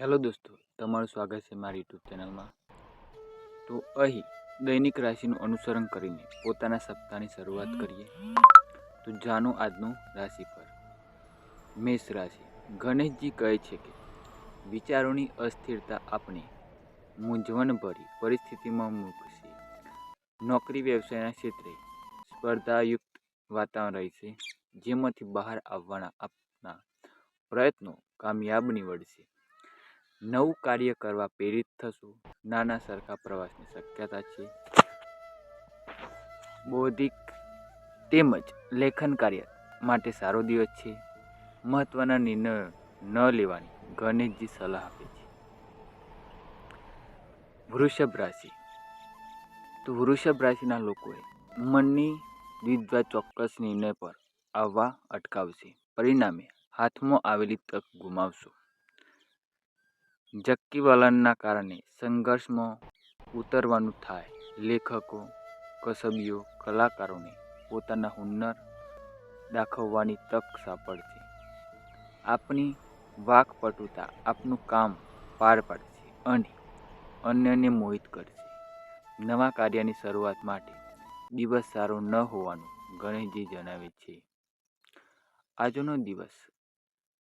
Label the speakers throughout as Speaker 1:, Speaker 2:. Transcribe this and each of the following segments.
Speaker 1: Hello દોસ્તો, તમારું સ્વાગત છે મારી યુટ્યુબ ચેનલમાં. તો અહીં દૈનિક રાશિનું અનુસરણ કરીને પોતાના સપ્તાહની શરૂઆત કરીએ. તો જાણો આજનું રાશિફળ. મેષ રાશિ. ગણેશજી કહે છે કે, વિચારોની અસ્થિરતા આપણે મૂંઝવણભરી પરિસ્થિતિમાં મૂકશે. નોકરી વ્યવસાયના ક્ષેત્રે સ્પર્ધાયુક્ત વાતાવરણ રહેશે, જેમાંથી બહાર આવવાના આપના પ્રયત્નો કામયાબ નીવડશે. નવું કાર્ય કરવા પ્રેરિત થશો. નાના સરખા પ્રવાસની શક્યતા છે. બૌદ્ધિક તેમજ લેખન કાર્ય માટે સારો દિવસ છે. મહત્ત્વના નિર્ણયો ન લેવાની ગણેશજી સલાહ આપે છે. વૃષભ રાશિ. તો વૃષભ રાશિના લોકોએ મનની દ્વિધા ચોક્કસ નિર્ણય પર આવવા અટકાવશે. પરિણામે હાથમાં આવેલી તક ગુમાવશો. જક્કી વલણના કારણે સંઘર્ષમાં ઉતરવાનું થાય. લેખકો, કસબીઓ, કલાકારોને પોતાના હુન્નર દાખવવાની તક સાંપડશે. આપની વાકપટુતા આપનું કામ પાર પાડશે અને અન્યને મોહિત કરશે. નવા કાર્યની શરૂઆત માટે દિવસ સારો ન હોવાનું ગણેશજી જણાવે છે. આજનો દિવસ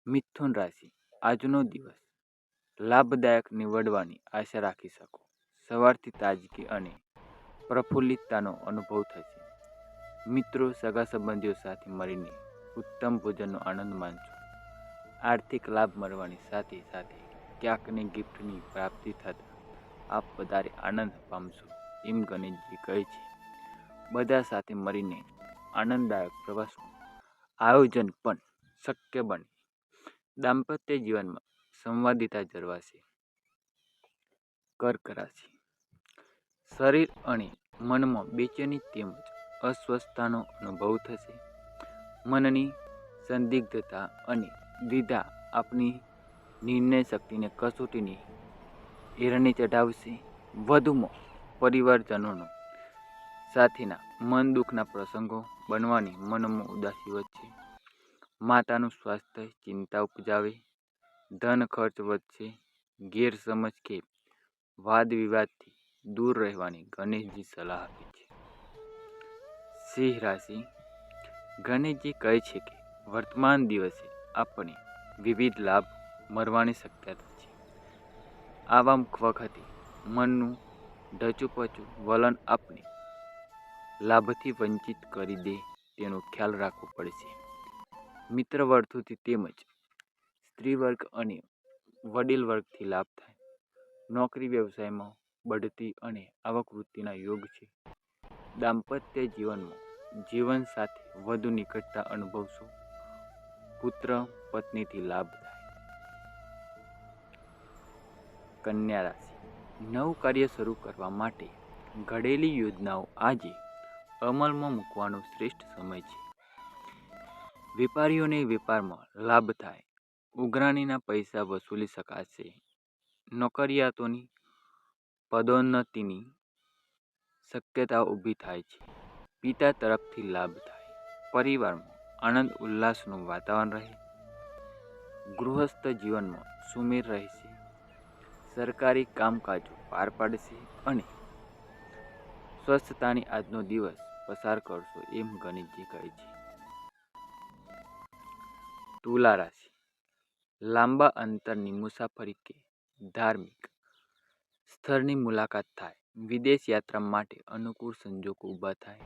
Speaker 1: મિથુન રાશિ. આજનો દિવસ લાભદાયક નીવડવાની આશા રાખી શકો. સવારથી તાજગી અને પ્રફુલ્લિતતાનો અનુભવ થશે મિત્રો, સગા સંબંધીઓ સાથે મળીને ઉત્તમ ભોજનનો આનંદ માણશો આર્થિક લાભ મળવાની સાથે સાથે ક્યાંકની ગિફ્ટની પ્રાપ્તિ થતાં આપ વધારે આનંદ પામશો એમ ગણેશજી કહે છે. બધા સાથે મળીને આનંદદાયક પ્રવાસનું આયોજન પણ શક્ય બને. દાંપત્ય જીવનમાં સંવાદિતા જળવાશે. કર્ક રાશિ શરીર અને મનમાં બેચેની તેમજ અસ્વસ્થતાનો અનુભવ થશે. મનની સંદિગ્ધતા અને દ્વિધા આપની નિર્ણય શક્તિને કસોટીની હેરણી ચઢાવશે. વધુમાં પરિવારજનોનો સાથેના મન દુઃખના પ્રસંગો બનવાની મનમાં ઉદાસી વધશે. માતાનું સ્વાસ્થ્ય ચિંતા ઉપજાવે. ધન ખર્ચ વધશે. ગેરસમજ કે વાદ વિવાદથી દૂર રહેવાની ગણેશજી સલાહ આપે છે. સિંહ રાશિ. ગણેશજી કહે છે કે વર્તમાન દિવસે આપણે વિવિધ લાભ મળવાની શક્યતા છે. આવા વખતે મનનું ઢચુપચું વલણ આપણે લાભથી વંચિત કરી દે તેનો ખ્યાલ રાખવો પડશે. મિત્ર વર્તુથી તેમજ સ્ત્રી વર્ગ અને વડીલ વર્ગથી લાભ થાય. નોકરી વ્યવસાયમાં બઢતી અને આવક વૃત્તિના યોગ છે. દાંપત્ય જીવનમાં જીવન સાથે વધુ નિકટતા અનુભવશો. પુત્ર, પત્નીથી લાભ થાય. કન્યા રાશિ. નવું કાર્ય શરૂ કરવા માટે ઘડેલી યોજનાઓ આજે અમલમાં મૂકવાનો શ્રેષ્ઠ સમય છે. વેપારીઓને વેપારમાં લાભ થાય. ઉઘરાણીના પૈસા વસૂલી શકાશે. નોકરિયાતોની પદોન્નતિની શક્યતા ઊભી થાય છે. પિતા તરફથી લાભ થાય. પરિવારમાં આનંદ, ઉલ્લાસનું વાતાવરણ રહે. ગૃહસ્થ જીવનમાં સુમેર રહેશે. સરકારી કામકાજો પાર પાડશે અને સ્વસ્થતાની આજનો દિવસ પસાર કરશો એમ ગણેશજી કહે છે. તુલા રાશિ. લાંબા અંતરની મુસાફરી કે ધાર્મિક સ્થળની મુલાકાત થાય. વિદેશ યાત્રા માટે અનુકૂળ સંજોગો ઊભા થાય.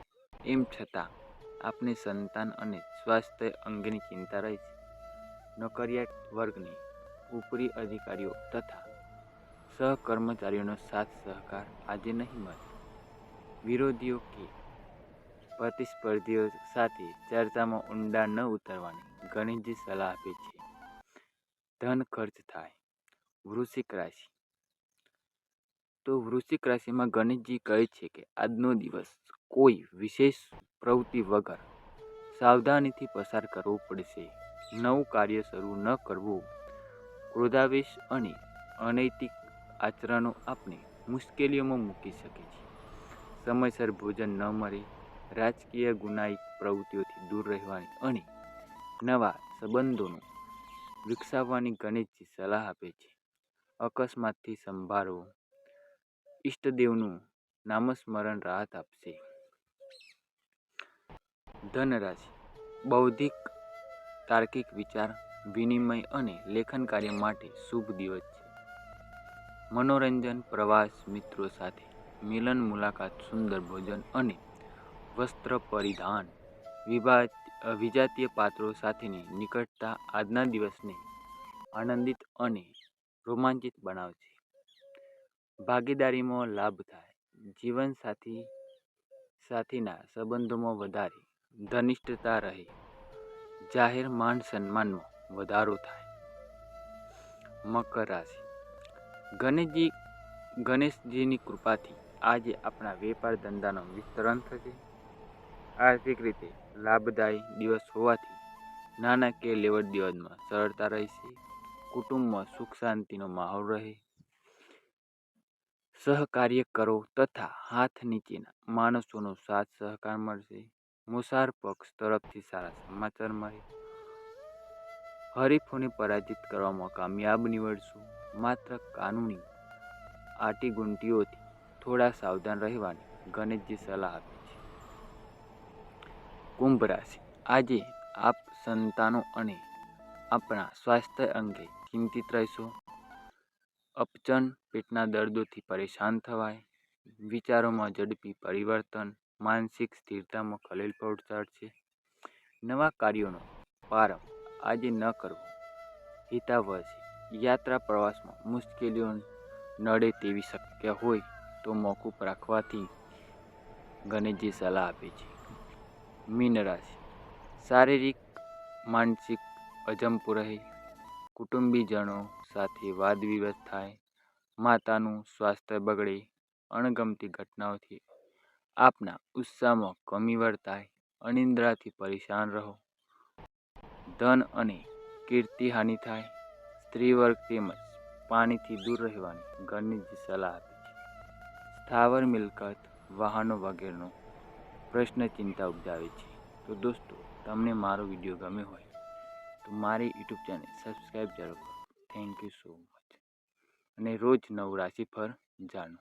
Speaker 1: એમ છતાં, આપને સંતાન અને સ્વાસ્થ્ય અંગેની ચિંતા રહે છે. નોકરિયાત વર્ગની ઉપરી અધિકારીઓ તથા સહકર્મચારીઓનો સાથ સહકાર આજે નહીં મળે. વિરોધીઓ કે પ્રતિસ્પર્ધીઓ સાથે ચર્ચામાં ઊંડા ન ઉતરવાની ગણેશજી સલાહ આપે છે. ધન ખર્ચ થાય. વૃશ્ચિક રાશિ. તો વૃશ્ચિક રાશિમાં ગણેશજી કહે છે કે આજનો દિવસ કોઈ વિશેષ પ્રવૃત્તિ વગર સાવધાનીથી પસાર કરવો પડશે. નવું કાર્ય શરૂ ન કરવું. ક્રોધાવેશ અને અનૈતિક આચરણો આપણે મુશ્કેલીઓમાં મૂકી શકે છે. સમયસર ભોજન ન મળે, રાજકીય ગુનાહિત પ્રવૃત્તિઓથી દૂર રહેવાની અને નવા સંબંધોનું વિકસાવવાની ગણેશજી સલાહ આપે છે, અકસ્માતથી સંભાળવો, ઈષ્ટદેવનું નામસ્મરણ રાહત આપશે. ધનરાશિ, બૌદ્ધિક, તાર્કિક વિચાર, વિનિમય અને લેખન કાર્ય માટે શુભ દિવસ છે. મનોરંજન, પ્રવાસ, મિત્રો સાથે મિલન, મુલાકાત, સુંદર ભોજન અને વસ્ત્ર પરિધાન વિભાજ વિજાતીય પાત્રો સાથેની નિકટતા આજના દિવસને આનંદિત અને રોમાંચિત બનાવશે. ભાગીદારીમાં લાભ થાય જીવનસાથી સાથીના સંબંધોમાં વધારે ઘનિષ્ઠતા રહે, જાહેર માન સન્માનમાં વધારો થાય. મકર રાશિ. ગણેશજી, ગણેશજીની કૃપાથી આજે આપણા વેપાર ધંધાનું વિસ્તરણ થશે. આર્થિક રીતે લાભદાયી દિવસ હોવાથી નાણાકીય લેવડ દેવડમાં સરળતા રહેશે, કુટુંબમાં સુખ શાંતિનો માહોલ રહે, સહકાર્ય કરો તથા હાથ નીચેના માણસોનો સાથ સહકાર મળશે. મુસાર પક્ષ તરફથી સારા સમાચાર મળે. હરીફોને પરાજિત કરવામાં કામયાબ નીવડશું. માત્ર કાનૂની આટીગુંટીઓથી થોડા સાવધાન રહેવાની ગણેશજી સલાહ આપે. કુંભ રાશિ આજે આપ સંતાનો અને આપણા સ્વાસ્થ્ય અંગે ચિંતિત રહેશો. અપચન પેટના દર્દોથી પરેશાન થવાય. વિચારોમાં ઝડપી પરિવર્તન, માનસિક સ્થિરતામાં ખલેલ પહોંચાડશે નવા કાર્યોનો પ્રારંભ આજે ન કરવો. હિતાવશ યાત્રા પ્રવાસમાં મુશ્કેલીઓ નડે તેવી શક્ય હોય તો મોકૂફ રાખવાથી ગણેશજી સલાહ આપે છે. મીન રાશિ. શારીરિક, માનસિક અજંપુ રહે કુટુંબીજનો સાથે વાદ વિવાદ થાય. માતાનું સ્વાસ્થ્ય બગડે. અણગમતી ઘટનાઓથી આપના ઉત્સાહમાં કમી વર્તાય. અનિંદ્રાથી પરેશાન રહો. ધન અને કીર્તિહાનિ થાય. સ્ત્રી વર્ગ તેમજ પાણીથી દૂર રહેવાની ઘરની સલાહ આપે છે. સ્થાવર મિલકત, વાહનો વગેરેનો પ્રશ્ન ચિંતા ઉપજાવે છે. તો દોસ્તો, તમને મારો વીડિયો ગમ્યો હોય તો મારી યુટ્યુબ ચેનલ સબસ્ક્રાઈબ જરૂર કરો. થેન્ક યુ સો મચ અને રોજ નવું રાશિફળ જાણો.